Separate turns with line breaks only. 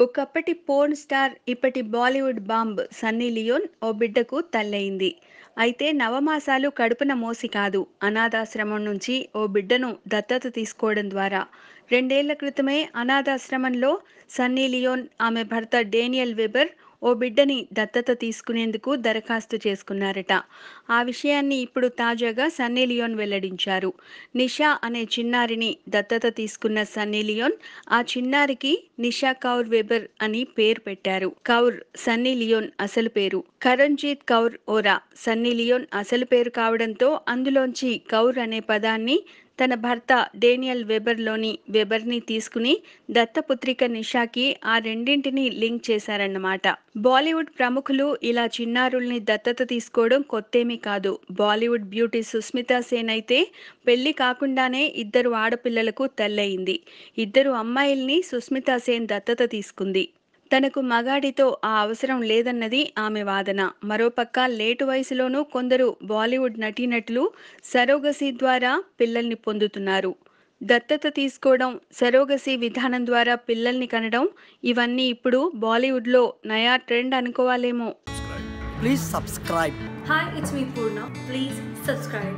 ఒకప్పటి porn star ఇప్పటి Bollywood bomb Sunny Leone ఓ బిడ్డకు తల్లయింది. అయితే నవమాసాలు కడుపున మోసి కాదు. అనాథాశ్రమం నుంచి ఓ బిడ్డను దత్తత తీసుకోవడం ద్వారా రెండేళ్ళ క్రితమే అనాథాశ్రమంలో సన్నీ లియోన్ ఆమె భర్త డేనియల్ వెబర్ ఓ బిడ్డని దత్తత తీసుకునేందుకు దరఖాస్తు చేసుకున్నారట. ఆ విషయాన్ని ఇప్పుడు తాజాగా సన్నీ లియోన్ వెల్లడించారు. నిషా అనే చిన్నారిని దత్తత తీసుకున్న సన్నీ లియోన్ ఆ చిన్నారికి నిషా కౌర్ వెబర్ అని పేరు పెట్టారు. కౌర్ సన్నీ లియోన్ అసలు పేరు. కరణ్జీత్ కౌర్ ఓరా సన్నీ లియోన్ అసలు పేరు కావడంతో అందులోంచి కౌర్ అనే పదాన్ని తన భర్త డేనియల్ వెబర్లోని వెబర్ని తీసుకుని దత్తపుత్రిక నిషాకి ఆ రెండింటిని లింక్ చేశారన్నమాట. బాలీవుడ్ ప్రముఖులు ఇలా చిన్నారుల్ని దత్తత తీసుకోవడం కొత్తేమీ కాదు. బాలీవుడ్ బ్యూటీ సుస్మితా సేన్ అయితే పెళ్ళి కాకుండానే ఇద్దరు ఆడపిల్లలకు తల్లయింది. ఇద్దరు అమ్మాయిల్ని సుస్మితా సేన్ దత్తత తీసుకుంది. తనకు మగాడితో ఆ అవసరం లేదన్నది ఆమె వాదన మరోపక్క లేటు వయసులోనూ కొందరు బాలీవుడ్ నటీనటులు సరోగసి ద్వారా పిల్లల్ని పొందుతున్నారు దత్తత తీసుకోవడం సరోగసి విధానం ద్వారా పిల్లల్ని కనడం ఇవన్నీ ఇప్పుడు బాలీవుడ్లో నయా ట్రెండ్ అనుకోవాలేమో
Please subscribe.
Hi, it's me Purna. Please subscribe.